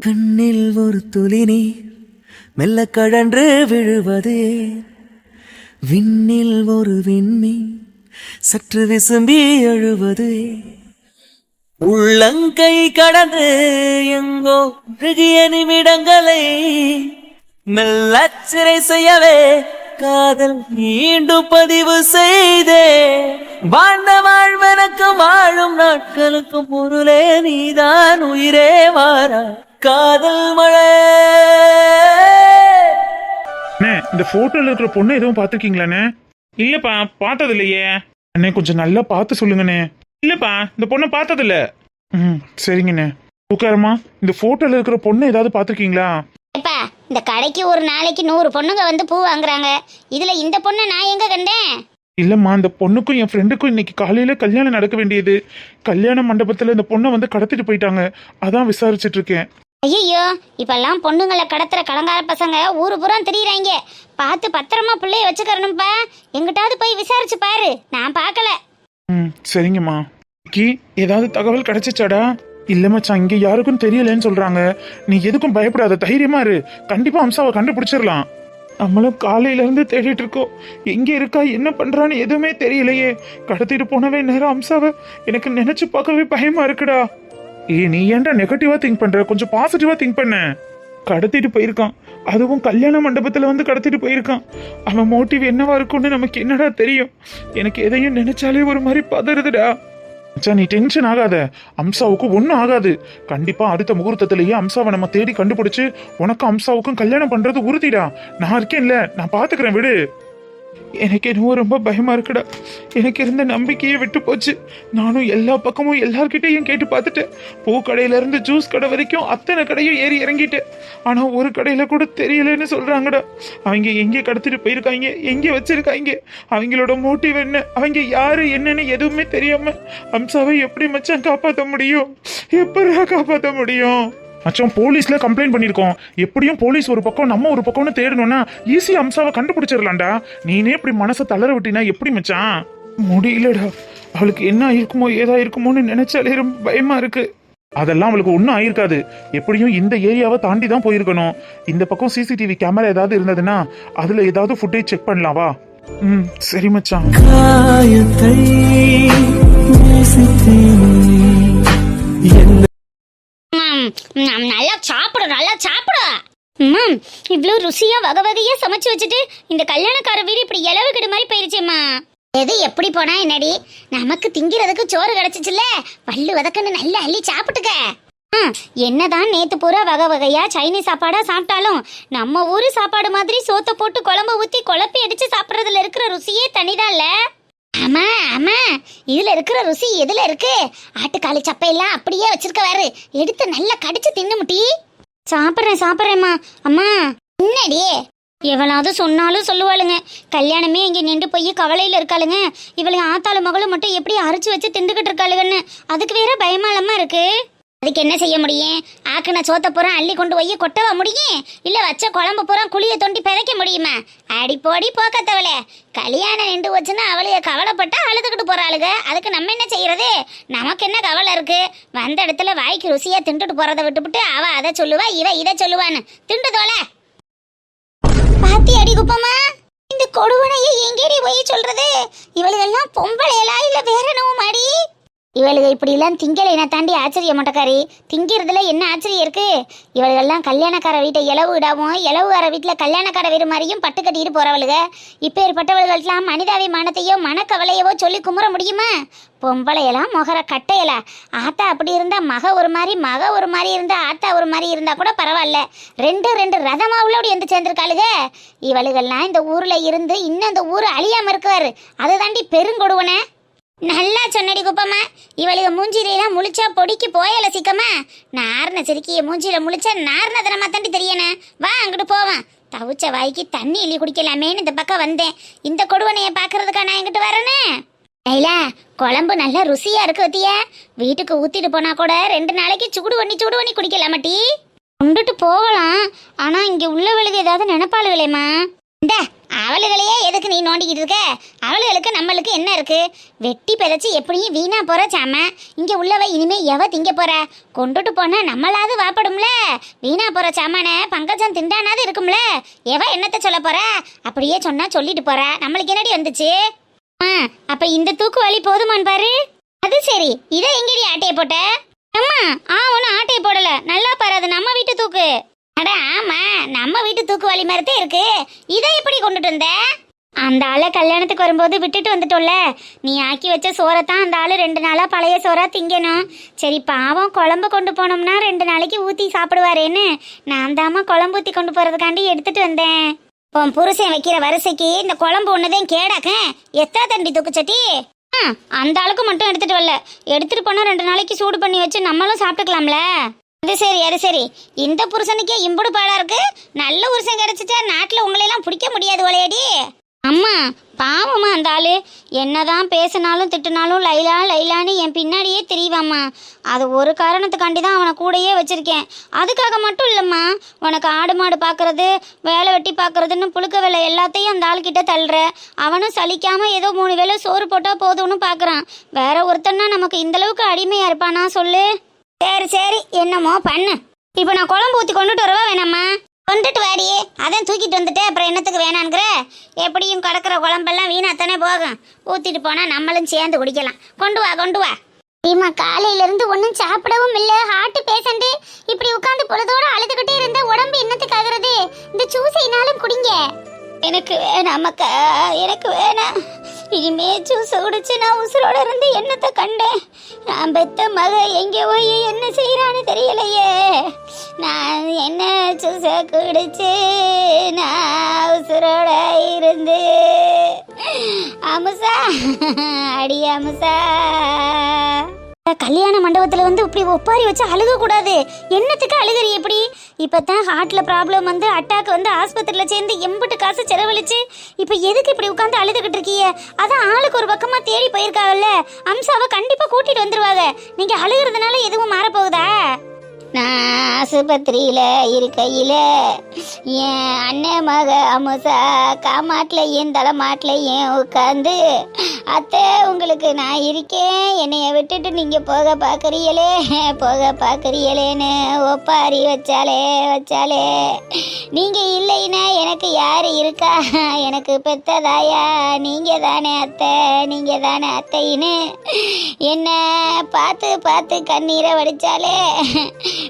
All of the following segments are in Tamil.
கண்ணில் ஒரு துளி நீர் மெல்ல கழன்று விழுவது. விண்ணில் ஒரு விண்ணி சற்று விசும்பி எழுவது. உள்ளங்கை கடந்து எங்கோ அழுகிய நிமிடங்களை மெல்லச்சிறை செய்யவே காதல் மீண்டும் பதிவு செய்தே. வாழ்ந்த வாழ்வனுக்கும் வாழும் நாட்களுக்கும் பொருளே நீதான் உயிரே வாரா. காதல் மழை. இந்த போட்டோல இருக்கிற பொண்ணு எதுவும் பாத்திருக்கீங்களாண்ணே இல்லப்பா பார்த்தது இல்லையே அண்ணே கொஞ்சம் நல்லா பார்த்து சொல்லுங்கண்ணே. இல்லப்பா இந்த பொண்ணை பார்த்தது இல்ல ம் சரிங்கண்ணே. உட்காரமா இந்த போட்டோல இருக்கிற பொண்ணு ஏதாவது பாத்திருக்கீங்களா எப்பா இந்த கடைக்கு ஒரு நாளைக்கு நூறு பொண்ணுங்க வந்து பூ வாங்குறாங்க. இதுல இந்த பொண்ணை நான் எங்க கண்டேன்? இல்லம்மா இந்த பொண்ணுக்கும் என் ஃப்ரெண்டுக்கும் இன்னைக்கு காலையில கல்யாணம் நடக்க வேண்டியது. கல்யாண மண்டபத்துல இந்த பொண்ணை வந்து கடத்திட்டு போயிட்டாங்க. அதான் விசாரிச்சிட்டு இருக்கேன். ஐயோ இப்பெல்லாம் பொண்ணுங்களை கடத்துற கடங்கார பசங்க ஊரு பூரா திரியுறாங்க. பார்த்து பத்திரமா பிள்ளைய வச்சுக்கறணும்ப்பா எங்கிட்டாவது போய் விசாரிச்சு பாரு. நான் பார்க்கல. ம் சரிங்கம்மா. கி ஏதாவது தகவல் கிடைச்சிச்சாடா? இல்ல மச்சான் இங்க யாருக்கும் தெரியலன்னு சொல்றாங்க. நீ எதுக்கும் பயப்படாத தைரியமா இரு. கண்டிப்பா அம்சாவை கண்டுபிடிச்சிடலாம். நம்மளும் காலையில இருந்து தேடிட்டு இருக்கோம். எங்க இருக்கா என்ன பண்றான்னு எதுவுமே தெரியலையே. கடத்திட்டு போனவே நேரம் அம்சாவை எனக்கு நினைச்சு பார்க்கவே பயமா இருக்குடா. ஏ நீ ஏன்டா நெகட்டிவா திங்க் பண்ற? கொஞ்சம் பாசிட்டிவா திங்க் பண்ண. கடத்திட்டு போயிருக்கான். அதுவும் கல்யாண மண்டபத்தில் வந்து கடத்திட்டு போயிருக்கான். அவன் மோட்டிவ் என்னவா இருக்கும்னு நமக்கு என்னடா தெரியும்? எனக்கு எதையும் நினைச்சாலே ஒரு மாதிரி பதறுதுடா. மச்சான் நீ டென்ஷன் ஆகாத. அம்சாவுக்கு ஒன்றும் ஆகாது. கண்டிப்பாக அடுத்த முகூர்த்தத்திலேயே அம்சாவை நம்ம தேடி கண்டுபிடிச்சு உனக்கும் அம்சாவுக்கும் கல்யாணம் பண்ணுறது உறுதிடா. நான் இருக்கேன்ல. நான் பார்த்துக்கிறேன் விடு. எனக்கு என்னவோ ரொம்ப பயமாக இருக்குடா. எனக்கு இருந்த நம்பிக்கையே விட்டு போச்சு. நானும் எல்லா பக்கமும் எல்லார்கிட்டையும் கேட்டு பார்த்துட்டேன். பூ கடையிலேருந்து ஜூஸ் கடை வரைக்கும் அத்தனை கடையும் ஏறி இறங்கிட்டேன். ஆனால் ஒரு கடையில் கூட தெரியலன்னு சொல்கிறாங்கடா அவங்க எங்கே கடத்திட்டு போயிருக்காங்க? எங்கே வச்சுருக்காங்க? அவங்களோட மோட்டிவ் என்ன? அவங்க யார்? என்னன்னு எதுவுமே தெரியாமல் அம்சாவை எப்படி மச்சான் காப்பாற்ற முடியும்? எப்படா காப்பாற்ற முடியும்? மச்சான் போலீஸ்ல கம்ப்ளைண்ட் பண்ணிருக்கோம். எப்படியும் போலீஸ் ஒரு பக்கம் நம்ம ஒரு பக்கம்னு தேடணும்னா ஈஸி அம்சாவை கண்டுபிடிச்சிடலாம்டா நீனே இப்படி மனசை தளர விட்டினா எப்படி மச்சான்? முடியலடா. அவளுக்கு என்ன ஆயிருக்குமோ ஏதா இருக்குமோன்னு நினைச்சாலே ரொம்ப பயமா இருக்கு. அதெல்லாம் அவளுக்கு ஒன்றும் ஆயிருக்காது. எப்படியும் இந்த ஏரியாவை தாண்டி தான் போயிருக்கணும். இந்த பக்கம் சிசிடிவி கேமரா ஏதாவது இருந்ததுன்னா அதுல ஏதாவது ஃபுட்டேஜ் செக் பண்ணலாம் வா. ம் சரி மச்சான். நல்லா சாப்பிடும் நல்லா சாப்பிடும் ம் இவ்வளோ ருசியாக வகை வகையாக சமைச்சு வச்சுட்டு இந்த கல்யாணக்கார வீடு இப்படி இலவு கிடு மாதிரி போயிருச்சேம்மா. எது எப்படி போனா என்னடி? நமக்கு திங்கிறதுக்கு சோறு கிடைச்சிச்சுல பல்லு வதக்குன்னு நல்லா அள்ளி சாப்பிட்டுக்க. என்னதான் நேத்து பூரா வகை வகையா சைனீஸ் சாப்பாடா சாப்பிட்டாலும் நம்ம ஊரு சாப்பாடு மாதிரி சோத்தை போட்டு குழம்பு ஊத்தி குழப்பி அடிச்சு சாப்பிட்றதுல இருக்கிற ருசியே தனிதான்ல. ஆமா ஆமா இதுல இருக்கிற ருசி எதுல இருக்கு? ஆட்டுக்காலி சப்பையெல்லாம் அப்படியே வச்சிருக்கவாரு. எடுத்து நல்லா கடிச்சு தின்னு முட்டி. சாப்பிட்றேன் சாப்பிட்றேம்மா. அம்மா. என்னடி? எவளாவது சொன்னாலும் சொல்லுவாளுங்க. கல்யாணமே இங்கே நின்று போய் கவலையில் இருக்காளுங்க. இவளை ஆத்தாளு மகளும் மட்டும் எப்படி அரைச்சி வச்சு திண்டுக்கிட்டு இருக்காளுங்கன்னு. அதுக்கு வேற பயமாலமா இருக்குது அதுக்கு என்ன செய்ய முடியும்? ஆக்குன சோத்த பூரா அள்ளி கொண்டு போய் கொட்டவா முடியும்? இல்லை வச்ச குழம்பு பூரா குழியை தொண்டி பிதைக்க முடியுமா? அடிப்போடி போக்கத்தவளே. கல்யாணம் நின்று வச்சுன்னா அவளைய கவலைப்பட்டா அழுதுகிட்டு போகிறாளுக அதுக்கு நம்ம என்ன செய்யறது? நமக்கு என்ன கவலை இருக்கு? வந்த இடத்துல வாய்க்கு ருசியாக திண்டுட்டு போகிறத விட்டுவிட்டு அவள் அதை சொல்லுவா இவ இதை சொல்லுவான்னு. திண்டு தோலை பாத்தி அடி குப்பமா? இந்த கொடுவனையை எங்கேடி போய் சொல்றது? இவளுகெல்லாம் பொம்பளையலா இல்ல வேற என்னவோ மாடி? இவளுக இப்படிலாம் திங்கலைனா தாண்டி ஆச்சரியம் மட்டக்காரி திங்கிறதுல என்ன ஆச்சரியம் இருக்கு? இவளுகெல்லாம் கல்யாணக்கார வீட்டை இலவு விடாவும் இலவுகார வீட்டில் கல்யாணக்கார வீடு மாதிரியும் பட்டு கட்டிட்டு போறவளுக. இப்பேற்பட்டவள்கள்லாம் மனிதாபிமானத்தையோ மனக்கவலையவோ சொல்லி குமுற முடியுமா? பொம்பளையெல்லாம் முகர கட்டையலா. ஆத்தா அப்படி இருந்தா மக ஒரு மாதிரி மக ஒரு மாதிரி இருந்தா ஆத்தா ஒரு மாதிரி இருந்தா கூட பரவாயில்ல. ரெண்டு ரெண்டு ரதமா உள்ளோடி வந்து சேர்ந்துருக்காளுக. இவளுகள்லாம் இந்த ஊர்ல இருந்து இன்னும் இந்த ஊர் அழியாம அதை அதுதாண்டி பெருங்கொடுவனை. நல்லா சொன்னடி குப்பம்மா. இவளுக்கு மூஞ்சிலாம் முழிச்சா பொடிக்கு போயல சிக்கம்மா. நார்ன சிரிக்கிய மூஞ்சியில முழிச்சா நார்ன தினமா தாண்டி தெரியணே வா அங்கிட்டு போவான் தவிச்ச வாய்க்கு தண்ணி இள்ளி குடிக்கலாமேன்னு இந்த பக்கம் வந்தேன். இந்த கொடுவனைய பாக்குறதுக்கா நான் எங்கிட்டு வரேனே? ஐலா குழம்பு நல்லா ருசியா இருக்கு வத்தியா வீட்டுக்கு ஊத்திட்டு போனா கூட ரெண்டு நாளைக்கு சூடு பண்ணி சூடு பண்ணி குடிக்கலாம் டீ? கொண்டுட்டு போகலாம். ஆனா இங்க உள்ளவளுக்கு ஏதாவது நினைப்பாளுகளேம்மா. இந்த அவளுகளையே எதுக்கு நீ நோண்டிக்கிட்டு இருக்க? அவளுகளுக்கு நம்மளுக்கு என்ன இருக்கு? வெட்டி பிதைச்சி எப்படியும் வீணா போற சாம. இங்க உள்ளவ இனிமே எவ திங்க போற? கொண்டுட்டு போனா நம்மளாவது வாப்படும்ல. வீணா போற சாமான பங்கஜம் திண்டானாது இருக்கும்ல. எவ என்னத்த சொல்ல போற? அப்படியே சொன்னா சொல்லிட்டு போற. நம்மளுக்கு என்னடி வந்துச்சு? ஆ அப்ப இந்த தூக்கு வலி போதுமான்னு பாரு. அது சரி. இதை எங்கடி ஆட்டையை போட்ட? அம்மா ஆ ஒன்றும் ஆட்டையை போடல. நல்லா பாரு அது நம்ம வீட்டு தூக்கு. அட ஆமா நம்ம வீட்டு தூக்கு வலி மாதிரி தான் இருக்கு. இதை எப்படி கொண்டுட்டு வந்த? அந்த ஆளை கல்யாணத்துக்கு வரும்போது விட்டுட்டு வந்துட்டோம்ல. நீ ஆக்கி வச்ச சோறைத்தான் அந்த ஆள் ரெண்டு நாளாக பழைய சோறா திங்கணும். சரி பாவம் குழம்பு கொண்டு போனோம்னா ரெண்டு நாளைக்கு ஊற்றி சாப்பிடுவாரேன்னு நான் தாமா குழம்பு ஊற்றி கொண்டு போகிறதுக்காண்டி எடுத்துட்டு வந்தேன். உன் புருஷன் வைக்கிற வரிசைக்கு இந்த குழம்பு ஒன்றுதான் கேடாக்க. எத்தா தண்டி தூக்குச்சட்டி? ஆ, அந்த ஆளுக்கு மட்டும் எடுத்துட்டு வரல. எடுத்துட்டு போனா ரெண்டு நாளைக்கு சூடு பண்ணி வச்சு நம்மளும் சாப்பிட்டுக்கலாம்ல. அது சரி அது சரி. இந்த புருஷனுக்கே இம்புடு பாடா இருக்கு. நல்ல புருஷன் கிடைச்சிட்டா நாட்டில் உங்களையெல்லாம் பிடிக்க முடியாது ஒலையடி அம்மா பாவம்மா அந்த ஆளு. என்னதான் பேசினாலும் திட்டுனாலும் லைலா லைலான்னு என் பின்னாடியே தெரியவாம்மா. அது ஒரு காரணத்துக்காண்டி தான் அவனை கூடயே வச்சிருக்கேன். அதுக்காக மட்டும் இல்லைம்மா. உனக்கு ஆடு மாடு பார்க்கறது வேலை வெட்டி பார்க்கறதுன்னு புழுக்க வேலை எல்லாத்தையும் அந்த ஆள்கிட்ட தள்ளுற. அவனும் சலிக்காம ஏதோ மூணு வேளை சோறு போட்டால் போதும்னு பார்க்குறான் வேற ஒருத்தன்னா நமக்கு இந்தளவுக்கு அடிமையாக இருப்பானா சொல்லு. சரி சரி. என்னமோ பண்ணு. இப்போ நான் குழம்பு ஊற்றி கொண்டுட்டு வரவா வேணாம்மா? கொண்டுட்டு வாடியே அதான் தூக்கிட்டு வந்துட்டு அப்புறம் என்னத்துக்கு வேணாங்கிற? எப்படியும் கிடக்கிற குழம்பெல்லாம் வீணாத்தானே போகும். ஊற்றிட்டு போனால் நம்மளும் சேர்ந்து குடிக்கலாம். கொண்டு வா கொண்டு வா. இம்மா காலையில இருந்து ஒன்றும் சாப்பிடவும் இல்லை. ஹார்ட் பேஷண்ட் இப்படி உட்காந்து பொழுதோட அழுதுகிட்டே இருந்தா உடம்பு என்னத்துக்கு ஆகுறது? இந்த ஜூஸைனாலும் குடிங்க. எனக்கு வேணாம் மக்கா எனக்கு வேணாம். இனிமே ஜூஸ் குடிச்சு நான் உசுரோட இருந்து என்னத்தை கண்டேன்? நான் பெத்த மக எங்கே போய் என்ன செய்யறான்னு தெரியலையே. நான் என்ன சூச குடிச்சு நான் உசுரோட இருந்து. அமுசா அடி அமுசா. கல்யாண மண்டபத்துல வந்து இப்படி ஒப்பாரி வச்சு அழுக கூடாது என்னத்துக்கு அழுகறி எப்படி இப்பதான் ஹார்ட்ல ப்ராப்ளம் வந்து அட்டாக் வந்து ஆஸ்பத்திரியில சேர்ந்து எம்புட்டு காசு செலவழிச்சு இப்ப எதுக்கு இப்படி உட்காந்து அழுதுகிட்டு இருக்கீங்க? அதான் ஆளுக்கு ஒரு பக்கமா தேடி போயிருக்காங்கல்ல அம்சாவை கண்டிப்பா கூட்டிட்டு வந்துருவாங்க. நீங்க அழுகுறதுனால எதுவும் மாறப்போகுதா? நான் ஆஸ்பத்திரியில் இருக்கையில் என் அண்ணன் மக அமுசா காமாட்டிலையும் தலைமாட்டிலையும் உட்காந்து அத்தை உங்களுக்கு நான் இருக்கேன். என்னைய விட்டுட்டு நீங்கள் போக பார்க்குறீங்களே போக பார்க்குறீங்களேன்னு ஒப்பாரி வச்சாலே வச்சாலே நீங்கள் இல்லைன்னா எனக்கு யார் இருக்கா? எனக்கு பெத்ததாயா? நீங்கள் தானே அத்தை நீங்கள் தானே அத்தைன்னு. என்ன பார்த்து பார்த்து கண்ணீரை வடிச்சாலே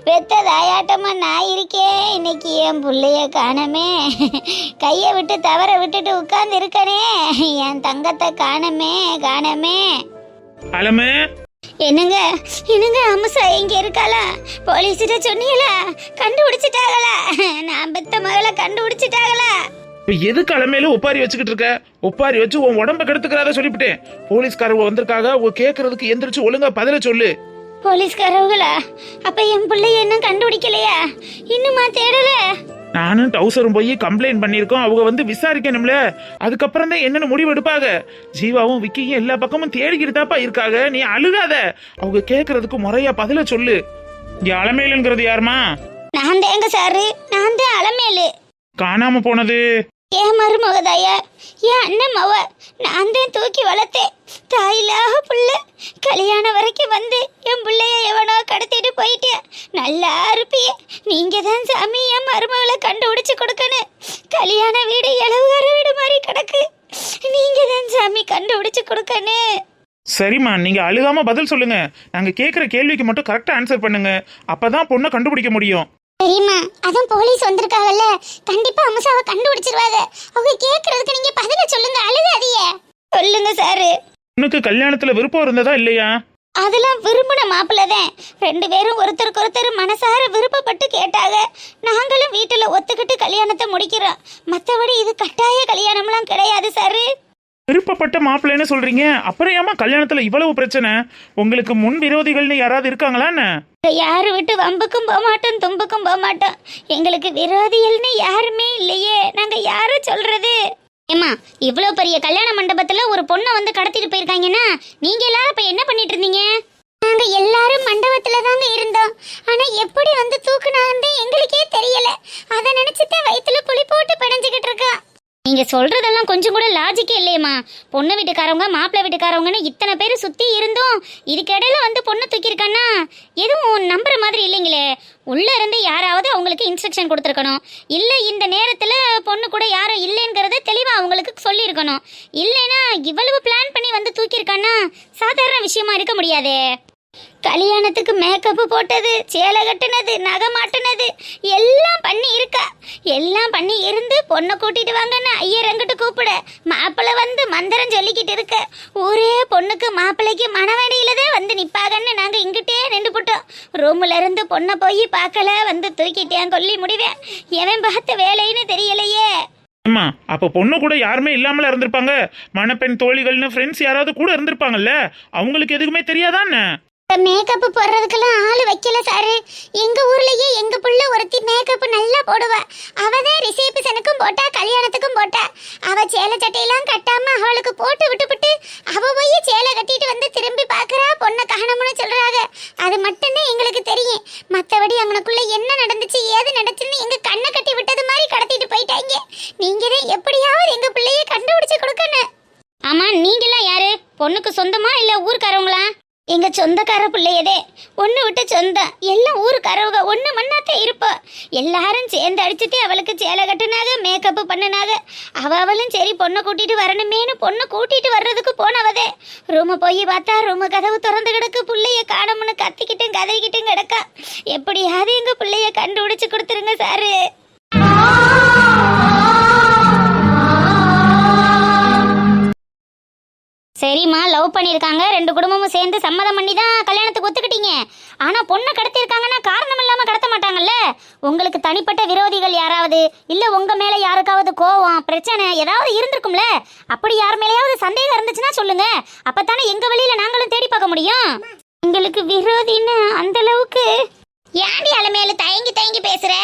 பெத்த தாயாட்டமா நான் இருக்கேன் இன்னைக்கு என் புள்ளைய காணமே. கையை விட்டு தவற விட்டுட்டு உட்கார்ந்து இருக்கனே என் தங்கத்தை காணமே காணமே. அலமே? என்னங்க? என்னங்க அம்சா இங்க இருக்காளா? போலீஸ்கிட்ட சொன்னீங்களா? கண்டுபிடிச்சிட்டாங்களா? நான் பெத்த மகளை கண்டுபிடிச்சிட்டாங்களா? இப்ப எதுக்கு அலமையில ஒப்பாரி வச்சுக்கிட்டு இருக்க? ஒப்பாரி வச்சு உன் உடம்ப கெடுத்துக்கிறாத சொல்லிவிட்டேன். போலீஸ்காரங்க வந்திருக்காக உன் கேக்குறதுக்கு எந்திரிச்சு ஒழுங்கா பதில சொல்லு. போலீஸ்காரவங்களா? அப்ப என் பிள்ளைய என்ன கண்டுபிடிக்கலையா? இன்னுமா தேடல? நானும் டவுசரும் போய் கம்ப்ளைண்ட் பண்ணியிருக்கோம். அவங்க வந்து விசாரிக்கணும்ல. அதுக்கப்புறம் தான் என்னன்னு முடிவு எடுப்பாங்க. ஜீவாவும் விக்கியும் எல்லா பக்கமும் தேடிக்கிட்டு தாப்பா இருக்காங்க. நீ அழுகாத. அவங்க கேக்குறதுக்கு முறையா பதில சொல்லு. இங்க அலமேலுங்கிறது யாருமா? நான் தேங்க சாரு? நான் தான் அலமேலு. காணாம போனது. என் மருமகதாயா என் அண்ணன் மவ நான் தான் தூக்கி வளர்த்தேன். தாயிலாக புள்ள. கல்யாணம் வரைக்கும் வந்து என் பிள்ளைய எவனோ கடத்திட்டு போயிட்டேன் நல்லா இருப்பிய நீங்க தான் சாமி என் மருமகளை கண்டுபிடிச்சு கொடுக்கணும். கல்யாண வீடு இளவுகார வீடு மாதிரி கிடக்கு. நீங்க தான் சாமி கண்டுபிடிச்சு கொடுக்கணும். சரிம்மா நீங்க அழுகாம பதில் சொல்லுங்க. நாங்க கேட்குற கேள்விக்கு மட்டும் கரெக்டா ஆன்சர் பண்ணுங்க. அப்பதான் பொண்ணை கண்டுபிடிக்க முடியும். தெரியுமா? அதான் போலீஸ் வந்திருக்காங்கல்ல. கண்டிப்பா அம்சாவை கண்டுபிடிச்சிருவாங்க. அவங்க கேக்குறதுக்கு நீங்க பதில சொல்லுங்க அழுகாதீங்க. சொல்லுங்க சாரு. உனக்கு கல்யாணத்துல விருப்பம் இருந்ததா இல்லையா? அதெல்லாம் விரும்பின மாப்பிள்ளை தான் ரெண்டு பேரும் ஒருத்தருக்கு ஒருத்தர் மனசார விருப்பப்பட்டு கேட்டாங்க. நாங்களும் வீட்டுல ஒத்துக்கிட்டு கல்யாணத்தை முடிக்கிறோம். மத்தபடி இது கட்டாய கல்யாணம்லாம் கிடையாது சாரு. விருப்பப்பட்ட மாப்பிள்ளைன்னு சொல்றீங்க. அப்புறம் ஏமா கல்யாணத்துல இவ்வளவு பிரச்சனை? உங்களுக்கு முன் விரோதிகள்னு யாராவது இருக்காங்களான்னு யாரு விட்டு வம்புக்கும் போக மாட்டோம் தும்புக்கும் போக மாட்டோம். எங்களுக்கு விரோதிகள்னு யாருமே இல்லையே. நாங்க யாரும் சொல்றது? ஏம்மா இவ்வளோ பெரிய கல்யாண மண்டபத்துல ஒரு பொண்ணை வந்து கடத்திட்டு போயிருக்காங்கன்னா நீங்க எல்லாரும் இப்ப என்ன பண்ணிட்டு இருந்தீங்க? நாங்க எல்லாரும் மண்டபத்துல தாங்க இருந்தோம். ஆனா எப்படி வந்து தூக்குனாங்கன்னு எங்களுக்கே தெரியல. அதை நினைச்சுதான் வயித்துல புளி போட்டு பிணைஞ்சுக்கிட்டு இருக்கான் நீங்க சொல்றதெல்லாம் கொஞ்சம் கூட லாஜிக்கே இல்லையம்மா. பொண்ணு வீட்டுக்காரவங்க மாப்பிள்ளை வீட்டுக்காரவங்கன்னு இத்தனை பேர் சுத்தி இருந்தும் இதுக்கிடையில வந்து பொண்ணை தூக்கியிருக்கான்னா எதுவும் நம்புற மாதிரி இல்லைங்களே. உள்ள இருந்து யாராவது அவங்களுக்கு இன்ஸ்ட்ரக்ஷன் கொடுத்துருக்கணும். இல்ல இந்த நேரத்துல பொண்ணு கூட யாரும் இல்லைங்கிறத தெளிவா அவங்களுக்கு சொல்லியிருக்கணும். இல்லைன்னா இவ்வளவு பிளான் பண்ணி வந்து தூக்கியிருக்கான்னா சாதாரண விஷயமா இருக்க முடியாதே. கல்யாணத்துக்கு மேக்கப்பு போட்டது சேலை கட்டுனது நகை மாட்டுனது எல்லாம் பண்ணி இருக்கா. எல்லாம் பண்ணி இருந்து பொண்ணை கூட்டிட்டு வாங்கன்னு ஐயர் எங்கிட்ட கூப்பிட மாப்பிள்ளை வந்து மந்திரம் சொல்லிக்கிட்டு இருக்க. ஊரே பொண்ணுக்கு மாப்பிள்ளைக்கு மணவடியில தான் வந்து நிப்பாகன்னு நாங்க இங்கிட்டே நின்று போட்டோம். ரூம்ல இருந்து பொண்ணை போய் பார்க்கல வந்து தூக்கிட்டேன் கொல்லி முடிவேன் எவன் பார்த்த வேலைன்னு தெரியலையே. அம்மா அப்ப பொண்ணு கூட யாருமே இல்லாமல இருந்திருப்பாங்க? மணப்பெண் தோழிகள்னு ஃப்ரெண்ட்ஸ் யாராவது கூட இருந்திருப்பாங்கல்ல? அவங்களுக்கு எதுக்குமே தெரியாதான்னு மேக்கப் போடுறதுக்கெல்லாம் ஆள் வைக்கல சாரு. எங்க ஊர்லயே எங்க புள்ள ஒருத்தி மேக்கப் நல்லா போடுவா. அவ தான் ரிசப்ஷனுக்கும் போட்டா கல்யாணத்துக்கும் போட்டா. அவ சேலை சட்டையெல்லாம் கட்டாம அவளுக்கு போட்டு விட்டுவிட்டு அவ போய் சேலை கட்டிட்டு வந்து திரும்பி பாக்குறா பொண்ணை காணணும்னு சொல்றாங்க. அது மட்டும்தான் எங்களுக்கு தெரியும். மத்தபடி அவனுக்குள்ள என்ன நடந்துச்சு ஏது நடந்துச்சுன்னு எங்க கண்ணை கட்டி விட்டது மாதிரி கடத்திட்டு போயிட்டாங்க. நீங்க தான் எப்படியாவது எங்க பிள்ளைய கண்டுபிடிச்சு கொடுக்கணும். ஆமா நீங்களா யாரு? பொண்ணுக்கு சொந்தமா இல்ல ஊருக்காரவங்களா? எங்க சொந்தக்கார பிள்ளையதே ஒன்று விட்டு சொந்தம் எல்லாம் ஊருக்காரவங்க ஒன்று மண்ணாத்தே இருப்போம் எல்லாரும் சேர்ந்து அடிச்சுட்டு அவளுக்கு சேலை கட்டுனாக மேக்கப்பு பண்ணுனாக. அவ அவளும் சரி பொண்ணை கூட்டிட்டு வரணுமேனு பொண்ணை கூட்டிட்டு வர்றதுக்கு போனவதே. ரூமு போய் பார்த்தா ரூமு கதவு திறந்து கிடக்கு. பிள்ளைய காணோம்னு கத்திக்கிட்டும் கதைக்கிட்டும் கிடக்கா. எப்படியாவது எங்க பிள்ளைய கண்டுபிடிச்சு கொடுத்துருங்க சாரு. சரிம்மா லவ் பண்ணியிருக்காங்க. ரெண்டு குடும்பமும் சேர்ந்து சம்மதம் பண்ணி தான் கல்யாணத்துக்கு ஒத்துக்கிட்டீங்க. ஆனா பொண்ணை கடத்தியிருக்காங்கன்னா காரணம் இல்லாம கடத்த மாட்டாங்கல்ல? உங்களுக்கு தனிப்பட்ட விரோதிகள் யாராவது? இல்ல உங்க மேல யாருக்காவது கோவம் பிரச்சனை ஏதாவது இருந்திருக்கும்ல? அப்படி யார் மேலேயாவது சந்தேகம் இருந்துச்சுன்னா சொல்லுங்க. அப்பதானே எங்க வழியில நாங்களும் தேடி பார்க்க முடியும்? எங்களுக்கு விரோதின்னு அந்த அளவுக்கு. ஏன்டி அலமேலு தயங்கி தயங்கி பேசுற?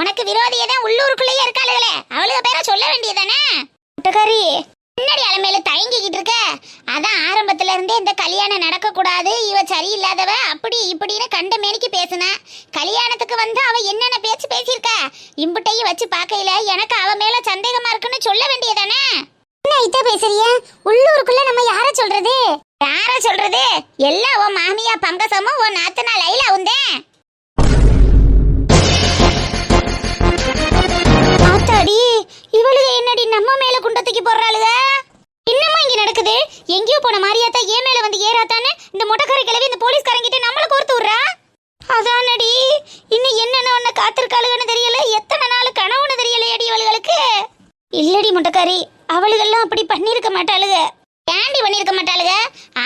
உனக்கு விரோதியதான் உள்ளூருக்குள்ளேயே இருக்காளுகளே. அவளுக்கு பேரை சொல்ல வேண்டியதானே முட்டக்காரி பின்னாடி தயங்கிக்கிட்டு இருக்க. அதான் ஆரம்பத்துல இருந்தே இந்த கல்யாணம் நடக்க கூடாது இவ சரியில்லாதவ அப்படி இப்படின்னு கண்ட மேனிக்கு பேசுனா. கல்யாணத்துக்கு வந்து அவ என்னென்ன பேச்சு பேசியிருக்கா? இம்புட்டையும் வச்சு பார்க்கையில எனக்கு அவ மேல சந்தேகமா இருக்குன்னு சொல்ல வேண்டியதானே? என்ன இத்த பேசுறிய? உள்ளூருக்குள்ள நம்ம யார சொல்றது? யார சொல்றது? எல்லாம் உன் மாமியா பங்கசமும் உன் நாத்தனா லைலா உந்தேன் ஆத்தாடி இவளுக என்னடி நம்ம மேல குண்டத்துக்கு போடுறாளுக? என்னம்மா இங்க நடக்குது? எங்கேயோ போன மாரியாத்தா ஏன் மேல வந்து ஏறாத்தான்னு இந்த மொட்டைக்கார கிளவி இந்த போலீஸ்காரங்கிட்ட நம்மள கோர்த்து விடுறா? அதானடி? இன்னும் என்னென்ன ஒன்ன காத்திருக்காளுகன்னு தெரியல? எத்தனை நாள் கனவுன்னு தெரியலையடி இவளுகளுக்கு? இல்லடி மொட்டக்காரி அவளுகெல்லாம் அப்படி பண்ணிருக்க மாட்டாளுக. கேண்டி பண்ணிருக்க மாட்டாளுக?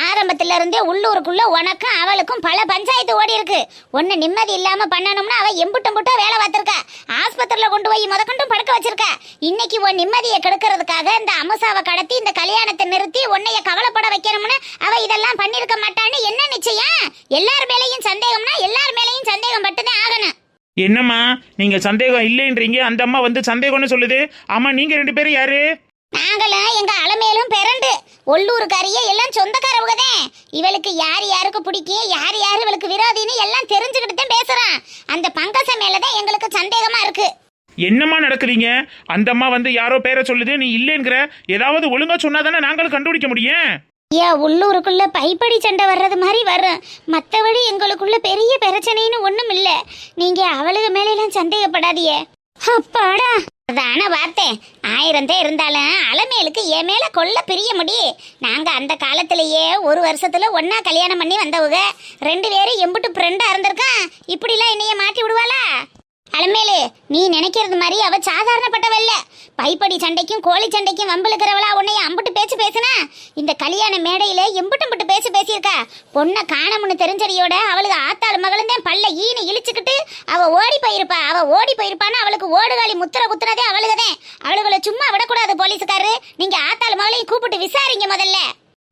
ஆரம்பத்துல இருந்தே உள்ளூருக்குள்ள உனக்கும் அவளுக்கும் பல பஞ்சாயத்து ஓடி இருக்கு ஒன்னு நிம்மதி இல்லாம பண்ணணும்னா அவ எம்புட்டும் புட்டா வேலை பார்த்து கொண்டு போய் முதற்கொண்டும் படுக்க வச்சிருக்கா. இன்னைக்கு உன் நிம்மதியை கெடுக்கிறதுக்காக இந்த அமுசாவை கடத்தி இந்த கல்யாணத்தை நிறுத்தி உன்னைய கவலைப்பட வைக்கணும்னு அவ இதெல்லாம் பண்ணிருக்க மாட்டான்னு என்ன நிச்சயம்? எல்லார் மேலேயும் சந்தேகம்னா எல்லார் மேலேயும் சந்தேகம் பட்டுதான் ஆகணும். என்னம்மா? நீங்க சந்தேகம் இல்லைன்றீங்க. அந்த அம்மா வந்து சந்தேகம்னு சொல்லுது. ஆமா நீங்க ரெண்டு பேரும் யாரு? நாங்களும் எங்க அலமேலும் பிறண்டு. உள்ளூருக்காரிய எல்லாம் சொந்தக்காரவங்க தான் இவளுக்கு யார் யாருக்கு பிடிக்கும் யார் யார் இவளுக்கு விரோதின்னு எல்லாம் தெரிஞ்சுக்கிட்டு தான் பேசுறான் அந்த பங்கச மேலதான் எங்களுக்கு சந்தேகமா இருக்கு. என்னம்மா நடக்குறீங்க? அந்த அம்மா வந்து யாரோ பேரை சொல்லுது நீ இல்லைங்கிற. ஏதாவது ஒழுங்கா சொன்னாதானே நாங்களும் கண்டுபிடிக்க முடியும்? ஐயா உள்ளூருக்குள்ள பைப்படி சண்டை வர்றது மாதிரி வர்றேன் மற்றபடி எங்களுக்குள்ள பெரிய பிரச்சனைன்னு ஒன்றும் இல்லை. நீங்க அவளுக்கு மேலாம் சந்தேகப்படாதியே அப்பாடா. அதான பார்த்தேன் ஆயிரம் தான் இருந்தாலும் அலமேலுக்கு என் மேல கொல்ல பிரிய முடி நாங்க அந்த காலத்திலேயே ஒரு வருஷத்துல ஒன்னா கல்யாணம் பண்ணி வந்தவங்க. ரெண்டு பேரும் எம்புட்டு ஃப்ரெண்டா இருந்திருக்கான். இப்படிலாம் என்னைய மாட்டி விடுவாளா? அலமேலே நீ நினைக்கிறது மாதிரி அவ சாதாரணப்பட்டவல்ல. பைப்படி சண்டைக்கும் கோழி சண்டைக்கும் வம்பிழுக்கிறவளா உன்னைய அம்புட்டு பேச்சு பேசுனா? இந்த கல்யாண மேடையில எம்புட்டு பேச்சு பேசியிருக்கா. பொண்ணை காணமுன்னு தெரிஞ்சடியோட அவளுக்கு ஆத்தாள் மகளும் தான் பல்ல ஈனு இழிச்சுக்கிட்டு அவ ஓடி போயிருப்பா. அவ ஓடி போயிருப்பான்னு அவளுக்கு ஓடுகாலி முத்திர குத்துனதே அவளுக்குதான் அவளுகளை சும்மா விடக்கூடாது போலீஸுக்காரு நீங்க ஆத்தாள் மகளையும் கூப்பிட்டு விசாரிங்க முதல்ல.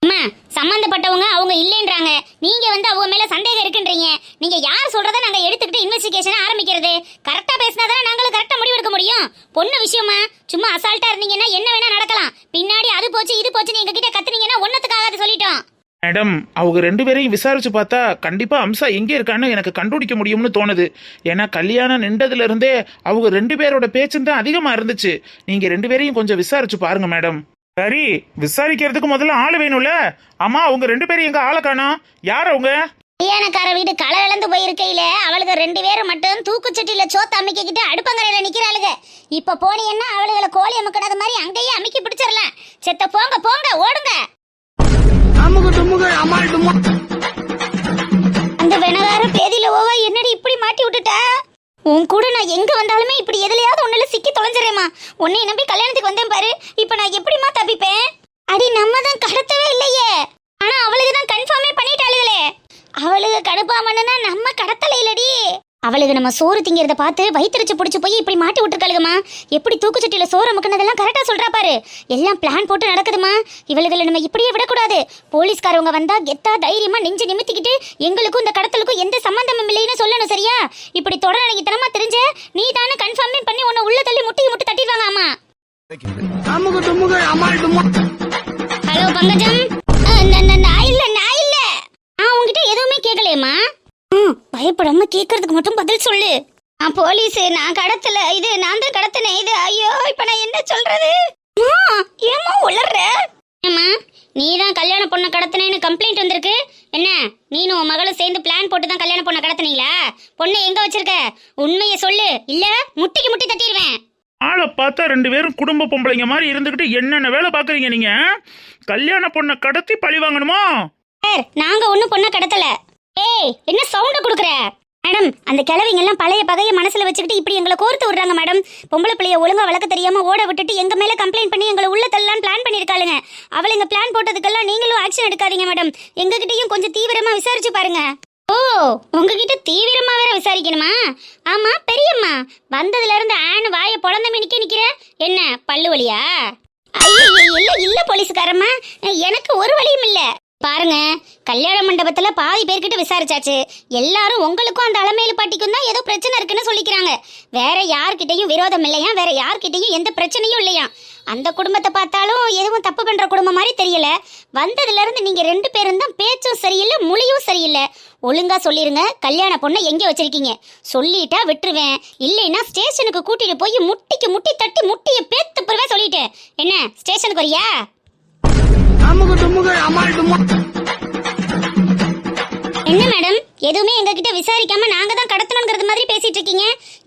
அம்மா சம்பந்தப்பட்டவங்க அவங்க இல்லைன்றாங்க. நீங்க வந்து அவங்க மேல சந்தேகம் இருக்குன்றீங்க. நீங்க யார் சொல்றத நாங்க எடுத்துக்கிட்டு இன்வெஸ்டிகேஷன் ஆரம்பிக்கிறது? கரெக்டா பேசினா தான் நாங்களும் கரெக்டா முடிவெடுக்க முடியும்? பொண்ணு விஷயமா? சும்மா அசால்ட்டா இருந்தீங்கன்னா என்ன வேணா நடக்கலாம். பின்னாடி அது போச்சு இது போச்சு நீங்க கிட்ட கத்துனீங்கன்னா ஒன்னத்துக்காக சொல்லிட்டோம். மேடம் அவங்க ரெண்டு பேரையும் விசாரிச்சு பார்த்தா கண்டிப்பா அம்சா எங்கே இருக்கான்னு எனக்கு கண்டுபிடிக்க முடியும்னு தோணுது. ஏன்னா கல்யாணம் நின்றதுல இருந்தே அவங்க ரெண்டு பேரோட பேச்சும் தான் அதிகமா இருந்துச்சு. நீங்க ரெண்டு பேரையும் கொஞ்சம் விசாரிச்சு பாருங்க மேடம். சரி விசாரிக்கிறதுக்கு முதல்ல ஆள் வேணும்ல. ஆமா அவங்க ரெண்டு பேரும் எங்க ஆளை காணோம். யார் அவங்க? கல்யாணக்கார வீடு களை இழந்து போயிருக்கையில அவளுக்கு ரெண்டு பேரும் மட்டும் தூக்குச்சட்டியில சோத்து அமைக்கிட்டு அடுப்பங்கரையில நிக்கிறாளுங்க இப்ப போனீங்கன்னா அவளுகளை கோழி அமுக்கினது மாதிரி அங்கேயே அமுக்கி பிடிச்சிடலாம் செத்த போங்க போங்க ஓடுங்க. அந்த உன் கூட நான் எங்க வந்தாலுமே இப்படி எதுலயாவது ஒண்ணுல சிக்கி தொலைஞ்சிரேமா உன்னை நம்பி கல்யாணத்துக்கு வந்தேன் பாரு. இப்ப நான் எப்படிமா தப்பிப்பேன்? அடி நம்ம தான் கடத்தவே இல்லையே. ஆனா அவளுக்கு தான் கன்ஃபார்மே பண்ணிட்டாளுகளே. அவளுக்கு கடுப்பாமன்னா நம்ம கடத்தல இல்லடி. அவளுக்கு நம்ம சோறு திங்கிறத பார்த்து வயிற்றுச்சு பிடிச்சு போய் இப்படி மாட்டி விட்டுருக்காளுகம்மா. எப்படி தூக்குச்சட்டியில சோறு முக்கினதெல்லாம் கரெக்டா சொல்றா பாரு. எல்லாம் பிளான் போட்டு நடக்குதுமா இவளுகளை நம்ம இப்படியே விடக்கூடாது. போலீஸ்காரவங்க வந்தா கெத்தா தைரியமா நெஞ்சு நிமித்திக்கிட்டு எங்களுக்கும் இந்த கடத்தலுக்கும் எந்த சம்பந்தமும் இல்லைன்னு சொல்லணும் சரியா? இப்படி தொடர் தனமா தெரிஞ்ச நீ தானே கன்ஃபார்மே பண்ணி உன்னை உள்ள தள்ளி முட்டி முட்டி தட்டிடுவாங்க ஆமா ஹலோ பங்கஜம். பயப்படாம கேட்கறதுக்கு மட்டும் பதில் சொல்லு. நான் போலீஸ் நான் கடத்தல. இது நான் தான் கடத்தினேன். இது ஐயோ இப்ப நான் என்ன சொல்றது? ஏம்மா உளர்ற? ஏம்மா நீ தான் கல்யாண பொண்ணை கடத்தினேன்னு கம்ப்ளைண்ட் வந்திருக்கு. என்ன நீனும் உன் மகளும் சேர்ந்து பிளான் போட்டு தான் கல்யாண பொண்ணை கடத்தினீங்களா? பொண்ணை எங்க வச்சிருக்க? உண்மையை சொல்லு. இல்ல முட்டிக்கு முட்டி தட்டிடுவேன் ஆளை பார்த்தா ரெண்டு பேரும் குடும்ப பொம்பளைங்க மாதிரி இருந்துகிட்டு என்னென்ன வேலை பாக்குறீங்க நீங்க? கல்யாண பொண்ணை கடத்தி பழி வாங்கணுமா? சார் நாங்க ஒண்ணும் பொண்ண கடத்தல. ஏய் என்ன சவுண்ட கொடுக்குற? மேடம் அந்த கிழவிங்க எல்லாம் பழைய பகைய மனசுல வச்சுக்கிட்டு இப்படி எங்களை கோர்த்து விடுறாங்க மேடம். பொம்பளை பிள்ளைய ஒழுங்கா வளர்க்க தெரியாம ஓட விட்டுட்டு எங்க மேல கம்ப்ளைண்ட் பண்ணி எங்களை உள்ள தள்ளலாம் பிளான் பண்ணிருக்காளுங்க. அவளுங்க பிளான் போட்டதுக்கெல்லாம் நீங்களும் ஆக்ஷன் எடுக்காதீங்க மேடம். எங்ககிட்டயும் கொஞ்சம் தீவிரமா விசாரிச்சு பாருங்க. ஓ உங்ககிட்ட தீவிரமா வேற விசாரிக்கணுமா? ஆமா பெரியம்மா. வந்ததுல இருந்து ஆணு வாய பொழந்த மினிக்க நிக்கிற. என்ன பல்லு வலியா? ஐயோ இல்ல இல்ல போலீஸ்காரம்மா. எனக்கு ஒரு வழியும் இல்ல. பாருங்க கல்யாண மண்டபத்துல பாதி பேர்கிட்ட விசாரிச்சாச்சு. எல்லாரும் உங்களுக்கும் அந்த அலமேலு பாட்டிக்கும் தான் ஏதோ பிரச்சனை இருக்குன்னு சொல்லிக்கிறாங்க. வேற யார்கிட்டயும் விரோதம் இல்லையா? வேற யார்கிட்டயும் எந்த பிரச்சனையும் இல்லையா? அந்த குடும்பத்தை பார்த்தாலும் எதுவும் தப்பு பண்ற குடும்பம் மாதிரி தெரியல. வந்ததுல இருந்து நீங்க ரெண்டு பேரும் தான் பேச்சும் சரியில்லை மொழியும் சரியில்லை. ஒழுங்கா சொல்லிருங்க கல்யாண பொண்ணை எங்க வச்சிருக்கீங்க? சொல்லிட்டா விட்டுருவேன். இல்லைன்னா ஸ்டேஷனுக்கு கூட்டிட்டு போய் முட்டிக்கு முட்டி தட்டி முட்டியை பேத்து பிறவே சொல்லிட்டேன். என்ன ஸ்டேஷனுக்கு வரியா? என்ன மேடம்? எதுவுமே எங்ககிட்ட விசாரிக்காம நாங்க தான் கடத்தணுங்கிறது மாதிரி பேசிட்டு இருக்கீங்க.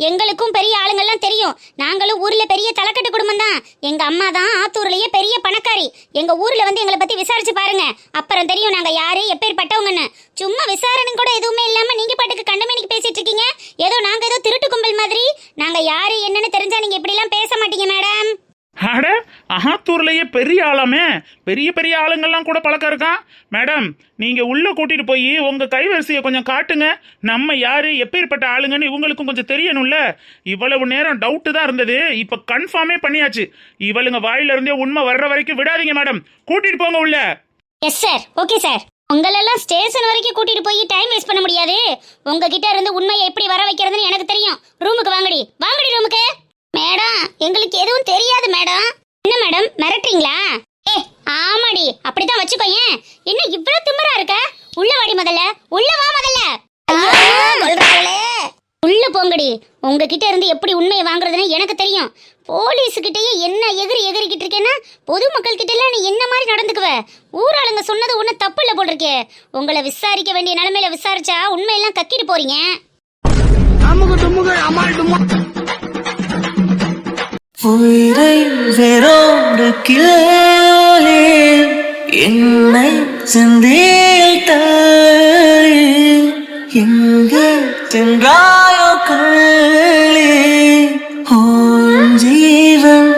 எங்களுக்கும் பெரிய ஆளுங்கெல்லாம் தெரியும். நாங்களும் ஊர்ல பெரிய தலைக்கட்டு குடும்பம் தான். எங்க அம்மா தான் ஆத்தூர்லயே பெரிய பணக்காரி. எங்க ஊர்ல வந்து எங்களை பத்தி விசாரிச்சு பாருங்க. அப்புறம் தெரியும் நாங்க யாரு எப்பேற்பட்டவங்கன்னு. சும்மா விசாரணை கூட எதுவுமே இல்லாம நீங்க பாட்டுக்கு கண்டமேனிக்கு பேசிட்டு இருக்கீங்க. ஏதோ நாங்க ஏதோ திருட்டு கும்பல் மாதிரி. நாங்க யாரு என்னன்னு தெரிஞ்சா நீங்க இப்படி எல்லாம் பேச மாட்டீங்க மேடம். அட ஆத்தூர்லயே பெரிய ஆளாமே. பெரிய பெரிய ஆளுங்கள்லாம் கூட பழக்கம் இருக்கான் மேடம் நீங்க உள்ள கூட்டிட்டு போய் உங்க கைவரிசையை கொஞ்சம் காட்டுங்க. நம்ம யாரு எப்பேற்பட்ட ஆளுங்கன்னு இவங்களுக்கும் கொஞ்சம் தெரியணும்ல. இவ்வளவு நேரம் டவுட்டு தான் இருந்தது. இப்ப கன்ஃபார்மே பண்ணியாச்சு. இவளுங்க வாயில இருந்தே உண்மை வர்ற வரைக்கும் விடாதீங்க மேடம். கூட்டிட்டு போங்க உள்ள. எஸ் சார் ஓகே சார் உங்களெல்லாம் ஸ்டேஷன் வரைக்கும் கூட்டிட்டு போய் டைம் வேஸ்ட் பண்ண முடியாது. உங்ககிட்ட இருந்து உண்மையை எப்படி வர வைக்கிறதுன்னு எனக்கு தெரியும். ரூமுக்கு வாங்கடி. வாங்கடி ரூமுக்கு மேடம் எங்களுக்கு எதுவும் தெரியாது மேடம். என்ன மேடம்? மிரட்டுறீங்களா? ஏ ஆமாடி. அப்படிதான் வச்சுக்கோயேன் என்ன இவ்வளவு திமிரா இருக்க? உள்ள வாடி முதல்ல. உள்ள வா முதல்ல. உள்ள போங்கடி. உங்ககிட்ட இருந்து எப்படி உண்மையை வாங்குறதுன்னு எனக்கு தெரியும். போலீஸ் கிட்டயே என்ன எகிரி எகிரிக்கிட்டு இருக்கேன்னா பொதுமக்கள் கிட்ட எல்லாம் நீ என்ன மாதிரி நடந்துக்குவ? ஊராளுங்க சொன்னது ஒண்ணு தப்பு இல்ல போட்டிருக்கே உங்களை விசாரிக்க வேண்டிய நிலைமையில விசாரிச்சா உண்மையெல்லாம் கக்கிட்டு போறீங்க. உயிரை வேரோடு கிளே என்னை சிந்தியில் தாயே எங்கே சென்றாயோ கள்ளே ஓன் ஜீவன்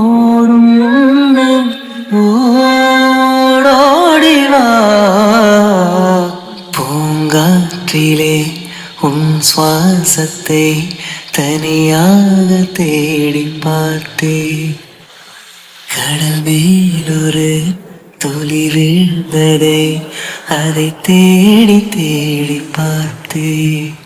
ஓடும் முன்னே ஓடோடி பூங்காற்றிலே உன் சுவாசத்தை தனியாக தேடி அதை தேடி தேடி பார்த்தேன்.